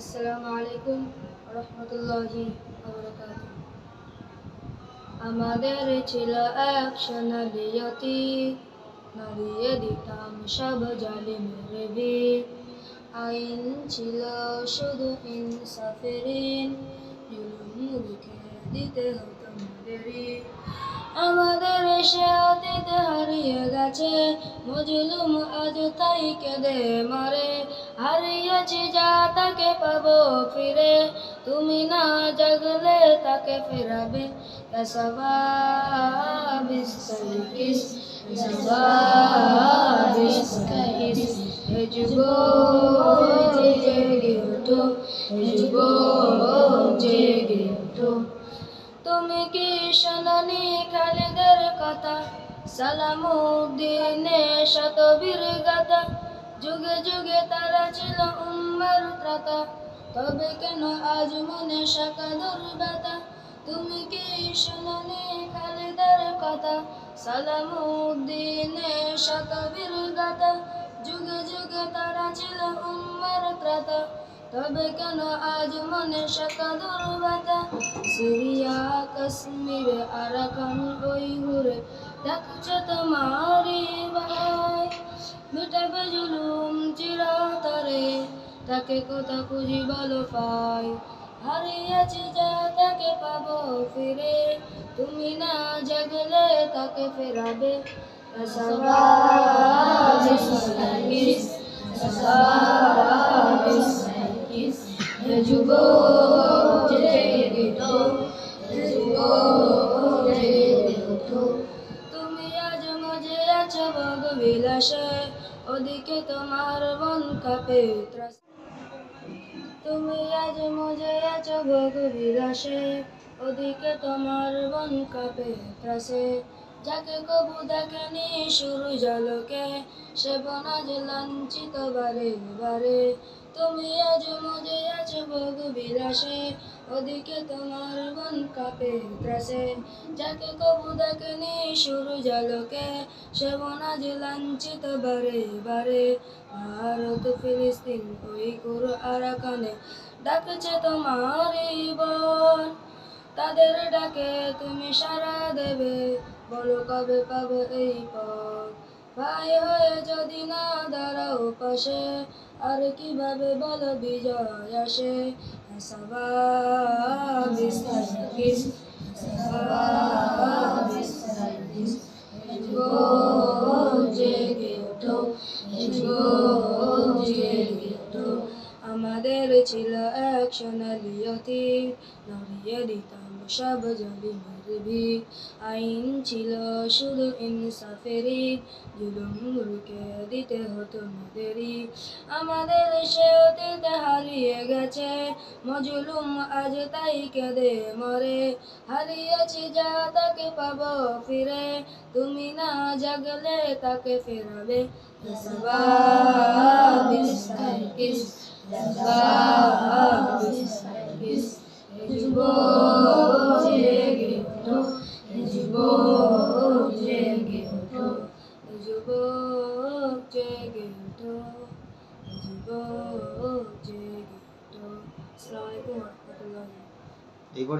আসসালামু আলাইকুম আমাদের ছিল দিতাম সব ভিড় আইন ছিল শুধু ইনসাফেরিন জুলুম দিতে হতো আমাদের সে অতীত হারিয়ে গেছে, মজলুম আজ তাই কেঁদে মরে। হারিয়েছি যা তাকে পাবো ফিরে তুমি না জাগলে তাকে ফেরাবে ওঠো তুমি কি শোনি খালিদের কথা সালামুদ্দিনে শতবীর গাথা যুগে যুগে তারা ছিল উম্মার ত্রাতা তবে কেন আজ মনে শাখা দুর্ব্যথা? তুমি কি শোনি খালিদের কথা? সালামুদ্দিনে শতবীর গাথা যুগে যুগে তারা ছিল উম্মার ত্রাতা তবে কেন আজ মনে শাখা দুর্ব্যথা? সিরিয়া, কাশ্মীর, আরাকান ওই ঘুরে ডাকছে তোমারি ভাই মিটাবে তাকে কথা খুঁজি ভালো পাই। হারিয়েছি যা তাকে পাবো ফিরে। তুমি না জাগলে তাকে ফেরাবে। তুমি আজ ভোগ বিলাসে ওদিকে তোমার মন কাপে ত্রাস। তুমি আজ মজে আছো ভোগ বিলাসে, ওদিকে তোমার বন কাপে ত্রাসে। যাকে কবু দেখেনি শুরু জলকে, সে বনাজ লাঞ্ছিত বারে বারে। তুমি আজ মজে আছো ভোগ বিলাসে ওদিকে তোমার মন কাঁপে, ত্রাসে। যাকে কবু দেখেনি শুরু জলকে, সে বনাজ লাঞ্ছিত বারে বারে। ভারত, ফিলিস্তিন, ওই গুরু আরাকানে ডাকছে তোমার বোন। তাদের ডাকে তুমি সারা দেবে, বলো কবে পাবে এই পথ? ভাই হয়ে যদি না দাঁড়াও পাশে আর কীভাবে বল বিজয় আসে? আমাদের ছিল এক সোনালি অতীত নড়িয়ে দিতাম সব জালিমের ভিত আইন ছিল শুধু ইনসাফেরই, জুলুম রুকে দিতে হতো মোদেরই। আমাদের সে অতীত হারিয়ে গেছে, মজলুম আজ তাই কেঁদে মরে। হারিয়েছি যা তাকে পাবো ফিরে, তুমি না জাগলে তাকে ফেরাবে। সবাবিস ওয়া রাহমাতুল্লাহি এই করে